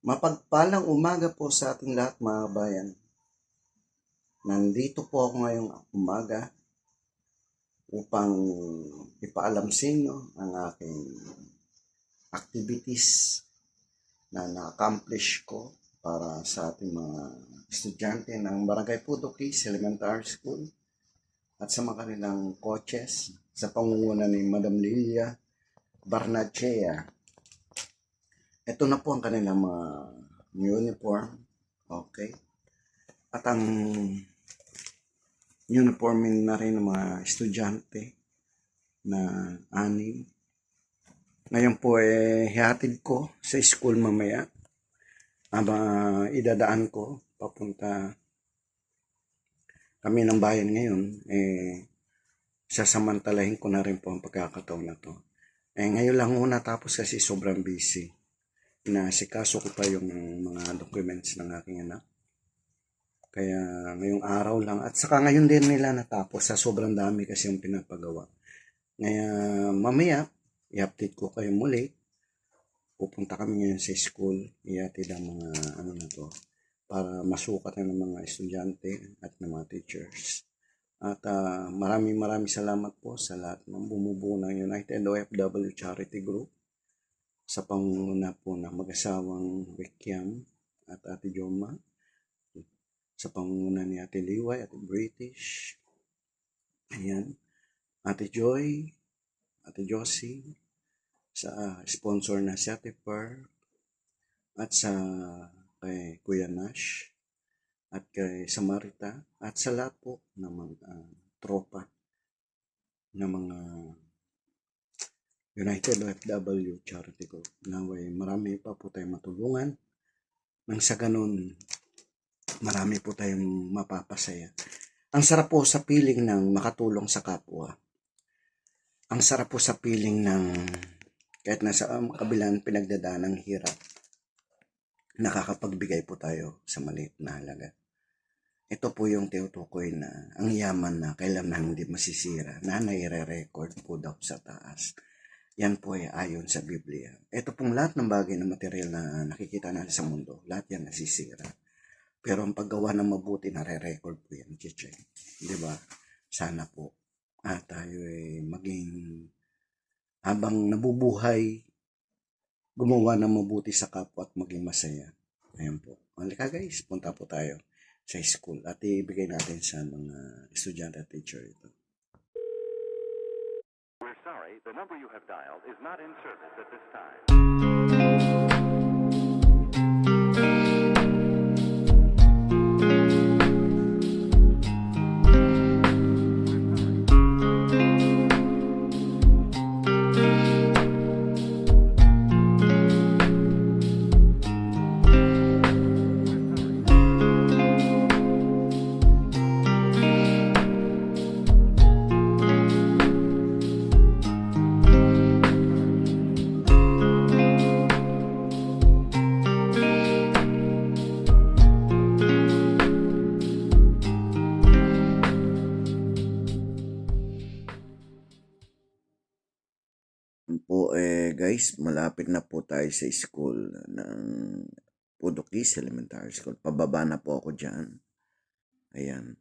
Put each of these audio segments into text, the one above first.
Mapagpalang umaga po sa ating lahat mga bayan. Nandito po ako ngayong umaga upang ipaalam sa inyo ang aking activities na na-accomplish ko para sa ating mga estudyante ng Barangay Pudokis Elementary School at sa mga kanilang coaches sa pangunguna ni Madam Lilia Barnachea. Ito na po ang kanilang mga uniform. Okay. At ang uniform na rin ng mga estudyante na anim. Ngayon po eh, hihatid ko sa school mamaya. Aba, idadaan ko papunta kami ng bayan ngayon. Eh, sasamantalahin ko na rin po ang pagkakataon na to. Eh, ngayon lang una tapos kasi sobrang busy. Inaasikaso ko pa yung mga documents ng aking anak. Kaya ngayong araw lang. At saka ngayon din nila natapos sa sobrang dami kasi yung pinapagawa. Kaya mamaya, i-update ko kayo muli. Pupunta kami ngayon sa school. Iatid ang mga ano na to para masukat ng mga estudyante at ng mga teachers. At ah, maraming maraming salamat po sa lahat ng bumubuo ng United OFW Charity Group sa pangunguna po ng mag-asawang Rekiam at Ate Joma sa pangunguna ni Ate Liway, Ate British, ayan, Ate Joy, Ate Josie, sa ah, sponsor na si Ate Per, at sa kay Kuya Nash, at kay Samarita, at sa lahat po ng mga ah, tropa ng mga United OFW Charity Group. Naway marami pa po tayong matulungan. Nang sa ganun, marami po tayong mapapasaya. Ang sarap po sa piling ng makatulong sa kapwa. Ang sarap po sa piling ng kahit nasa um, kabilang pinagdadaan ng hirap, nakakapagbigay po tayo sa maliit na halaga. Ito po yung tinutukoy na ang yaman na kailan na hindi masisira na naire-record po daw sa taas. Yan po ay ayon sa Biblia. Ito pong lahat ng bagay na material na nakikita natin sa mundo, lahat yan nasisira. Pero ang paggawa ng mabuti, nare-record po yan, check. Di ba? Sana po ah, tayo ay maging habang nabubuhay, gumawa ng mabuti sa kapwa at maging masaya. Ayan po. Halika guys, punta po tayo sa school at ibigay natin sa mga estudyante at teacher ito. The number you have dialed is not in service at this time. Po eh guys, malapit na po tayo sa school ng Pudokis Elementary School. Pababa na po ako dyan. Ayan.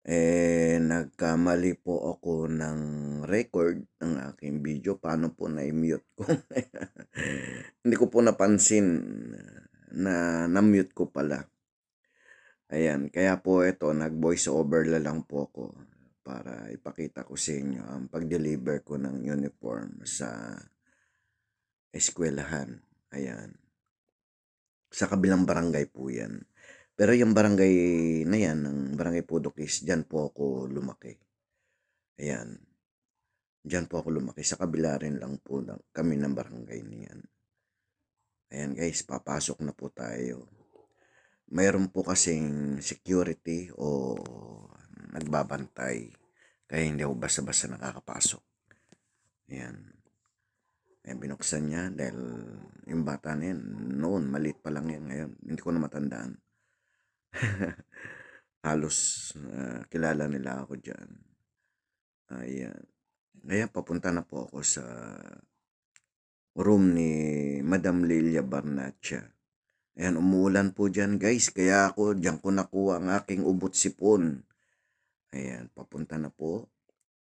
Eh, nagkamali po ako ng record ng aking video. Paano po na-mute ko? Hindi ko po napansin na na-mute ko pala. Ayan, kaya po ito, nag-voice over la lang po ako para ipakita ko sa inyo ang pag-deliver ko ng uniform sa eskwelahan. Ayan. Sa kabilang barangay po yan. Pero yung barangay na yan, ang barangay Pudokis, dyan po ako lumaki. Ayan. Dyan po ako lumaki. Sa kabila rin lang po ng, kami ng barangay niyan. Ayan guys, papasok na po tayo. Mayroon po kasing security o nagbabantay. Kaya hindi ako basta-basta nakakapasok. Ayan. Ayan, binuksan niya dahil yung bata na yan, noon, maliit pa lang yan ngayon. Hindi ko na matandaan. Halos ah, kilala nila ako dyan. Ayan. Kaya papunta na po ako sa room ni Madam Lilia Barnacha. Ayan, umuulan po dyan guys. Kaya ako, dyan ko nakuha ang aking ubot sipon. Ayan, papunta na po.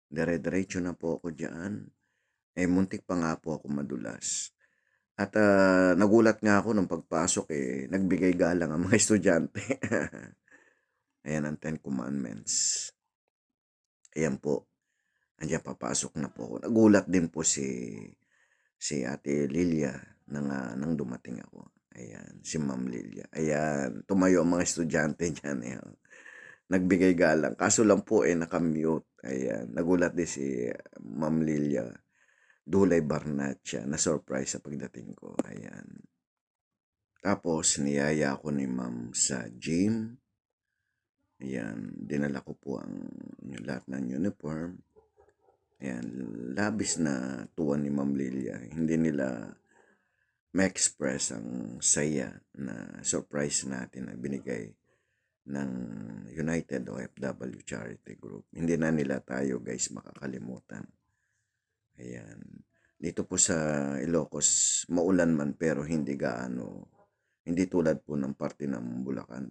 Dire-diretso na po ako dyan. Eh, muntik pa nga po ako madulas. At ah, nagulat nga ako nung pagpasok eh, nagbigay galang ang mga estudyante. Ayan ang Ten Commandments. Ayan po. Andiyan papasok na po ako. Nagulat din po si si Ate Lilia nang, ah, nang dumating ako. Ayan, si Ma'am Lilia. Ayan, tumayo ang mga estudyante dyan. Ayan. Nagbigay galang. Kaso lang po eh, nakamute. Ayan, nagulat din si Ma'am Lilia. Dulay Barnatya na surprise sa pagdating ko. Ayan. Tapos, niyaya ako ni Ma'am sa gym. Ayan, dinala ko po ang lahat ng uniform. Ayan, labis na tuwa ni Ma'am Lilia. Hindi nila ma-express ang saya na surprise natin na binigay ng United OFW Charity Group. Hindi na nila tayo guys makakalimutan. Ayan. Dito po sa Ilocos, maulan man pero hindi gaano, hindi tulad po ng parte ng Bulacan,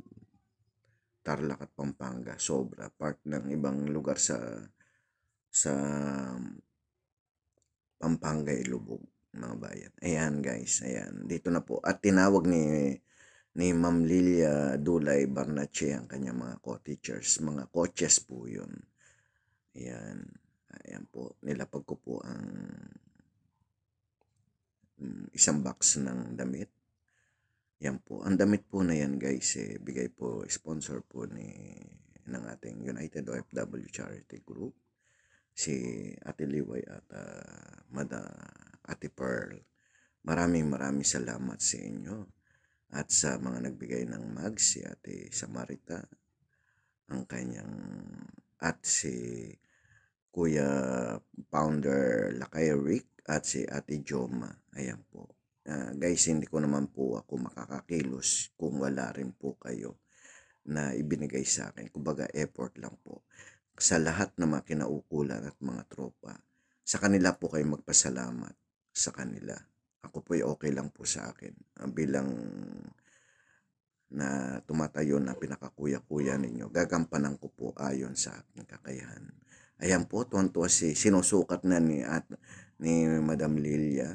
Tarlac at Pampanga. Sobra. Part ng ibang lugar sa sa Pampanga, Ilubog, mga bayan. Ayan guys, ayan. Dito na po. At tinawag ni ni Ma'am Lilia Dulay Barnache ang kanyang mga co-teachers. Mga coaches po yun. Ayan. Ayan po. Nilapag ko po ang mm, isang box ng damit. Yan po. Ang damit po na yan guys, eh, bigay po, sponsor po ni ng ating United OFW Charity Group si Ate Liway at ah, Mada Ate Pearl. Maraming maraming salamat sa inyo at sa mga nagbigay ng mag si Ate Samarita ang kanyang at si Kuya Founder Lakay Rick at si Ate Joma. Ayan po. Ah, guys, hindi ko naman po ako makakakilos kung wala rin po kayo na ibinigay sa akin. Kumbaga, effort lang po. Sa lahat ng mga kinaukulan at mga tropa, sa kanila po kayo magpasalamat sa kanila. Ako po okay lang po sa akin. Ah, bilang na tumatayo na pinakakuya-kuya ninyo, gagampanan ko po ayon sa aking kakayahan. Ayan po, tuwan-tuwa si, sinusukat na ni, at, ni Madam Lilia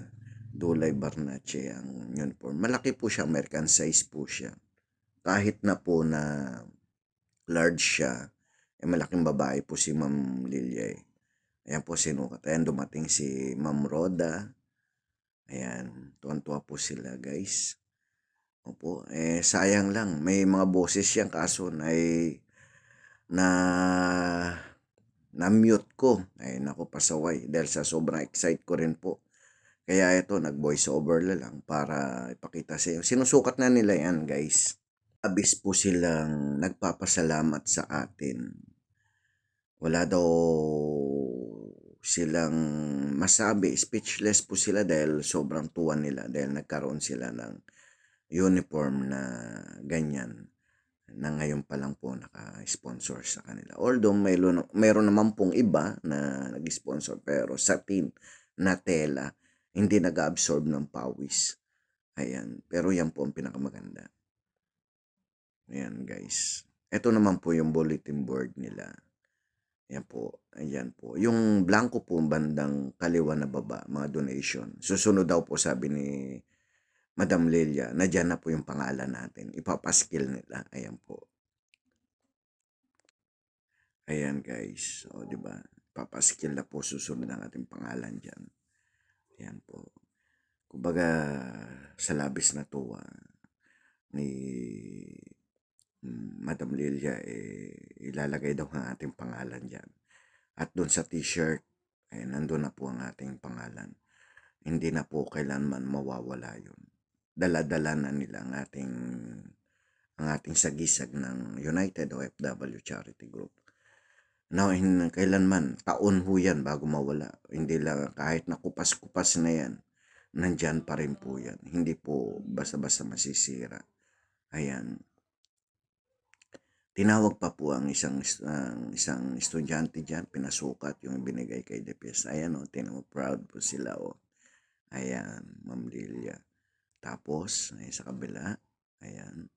Dulay Barnache ang uniform. Malaki po siya, American size po siya. Kahit na po na large siya, eh malaking babae po si Ma'am Lilia eh. Ayan po sinukat. Ayan dumating si Ma'am Roda. Ayan, tuwan-tuwa po sila guys. Opo, eh sayang lang. May mga boses yan kaso na na na-mute ko. Ay nako pasaway dahil sa sobrang excite ko rin po. Kaya ito, nag-voice over na lang para ipakita sa inyo. Sinusukat na nila yan, guys. Abis po silang nagpapasalamat sa atin. Wala daw silang masabi. Speechless po sila dahil sobrang tuwa nila dahil nagkaroon sila ng uniform na ganyan na ngayon pa lang po naka-sponsor sa kanila. Although mayroon, mayroon naman pong iba na nag-sponsor pero satin na tela hindi nag-absorb ng pawis. Ayan. Pero yan po ang pinakamaganda. Ayan guys. Ito naman po yung bulletin board nila. Ayan po. Ayan po. Yung blanco po bandang kaliwa na baba, mga donation. Susunod daw po sabi ni Madam Lilia, na dyan na po yung pangalan natin. Ipapaskill nila. Ayan po. Ayan guys. O, di ba? Papaskill na po susunod ang ating pangalan dyan. Ayan po. Kumbaga, sa labis na tuwa ni Madam Lilia, eh, ilalagay daw ang ating pangalan dyan. At doon sa t-shirt, eh, nandun na po ang ating pangalan. Hindi na po kailanman mawawala yun. Dala-dala na nila ang ating ang ating sagisag ng United OFW Charity Group. Now, hin, kailanman, taon ho yan bago mawala. Hindi lang, kahit na kupas-kupas na yan, nandyan pa rin po yan. Hindi po basta-basta masisira. Ayan. Tinawag pa po ang isang ang isang estudyante diyan, pinasukat yung binigay kay DPS. Ayan oh, tinan mo, proud po sila oh. Ayan, Ma'am Lilia. Tapos, ay sa kabila, Ayan.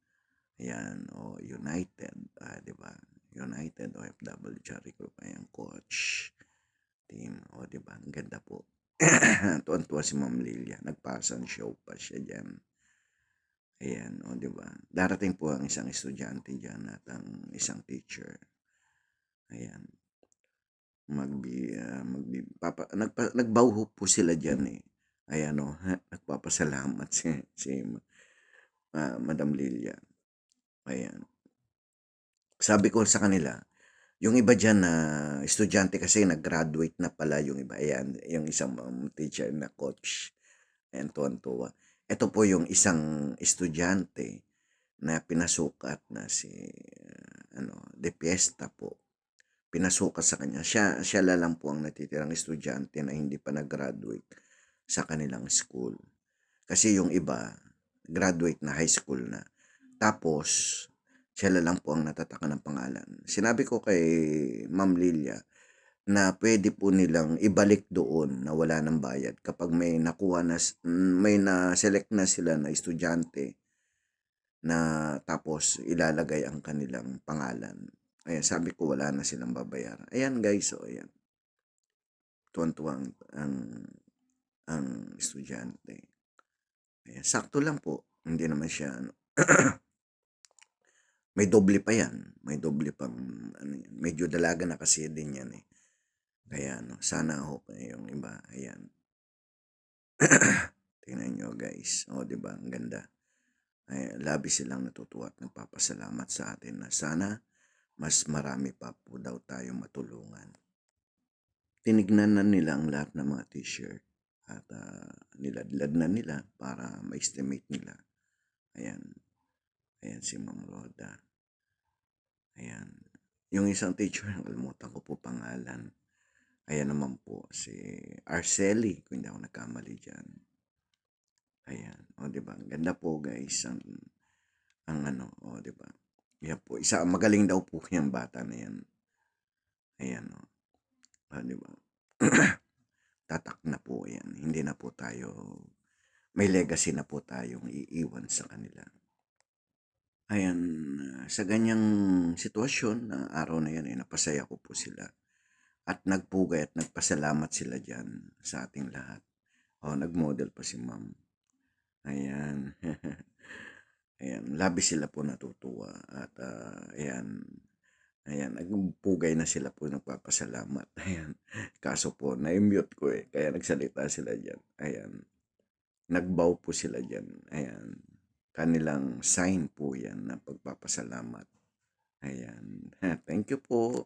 Ayan, o United, ah, 'di ba? United OFW Charity Group, ayan, coach, team, o 'di ba? Ang ganda po. Tuwang-tuwa si Ma'am Lilia, nagpa-sun show pa siya diyan. Ayan, o 'di ba? Darating po ang isang estudyante diyan at ang isang teacher. Ayan. Magbi ah, magbi papa nagpa nagbauhok po sila diyan, eh. Ayan, o, nagpapasalamat si si ah, Madam Lilia. Ayan. Sabi ko sa kanila, yung iba diyan na estudyante kasi nag-graduate na pala yung iba. Ayan, yung isang um, teacher na coach. Ayan, tuwang-tuwa. Ito po yung isang estudyante na pinasukat na si ah, ano, De Fiesta po. Pinasukat sa kanya. Siya siya la lang po ang natitirang estudyante na hindi pa nag-graduate sa kanilang school. Kasi yung iba, graduate na, high school na. Tapos, siya la lang po ang natataka ng pangalan. Sinabi ko kay Ma'am Lilia na pwede po nilang ibalik doon na wala ng bayad kapag may nakuha na, may na-select na sila na estudyante na tapos ilalagay ang kanilang pangalan. Ayan, sabi ko wala na silang babayaran. Ayan guys, so ayan. Tuwan-tuwang ang, ang estudyante. Ayan, sakto lang po. Hindi naman siya ano. may doble pa yan. May doble pang ano. Medyo dalaga na kasi din yan eh. Kaya ano, sana ho yung iba. Ayan. Tingnan nyo guys. O, di ba? Ang ganda. Ay, labi silang natutuwa at nagpapasalamat sa atin na sana mas marami pa po daw tayong matulungan. Tinignan na nila ang lahat ng mga t-shirt at ah, niladlad na nila para ma-estimate nila. Ayan. Ayan si Ma'am Roda. Ayan. Yung isang teacher, nakalimutan ko po pangalan. Ayan naman po si Arceli, kung hindi ako nagkamali dyan. Ayan. O, di ba? Ganda po, guys. Ang, ang ano, o, di ba? Yan po. Isa, magaling daw po yung bata na yan. Ayan, o. O, di ba? Tatak na po yan. Hindi na po tayo, may legacy na po tayong iiwan sa kanila. Ayan, sa ganyang sitwasyon, na araw na yan, ay napasaya ko po sila. At nagpugay at nagpasalamat sila dyan sa ating lahat. O, nag-model pa si ma'am. Ayan. ayan, labi sila po natutuwa. At ah, ayan, ayan, nagpugay na sila po nagpapasalamat. Ayan. Kaso po, na-mute ko eh. Kaya nagsalita sila dyan. Ayan. Nagbow po sila dyan. Ayan. Kanilang sign po yan na pagpapasalamat. Ayan. Thank you po.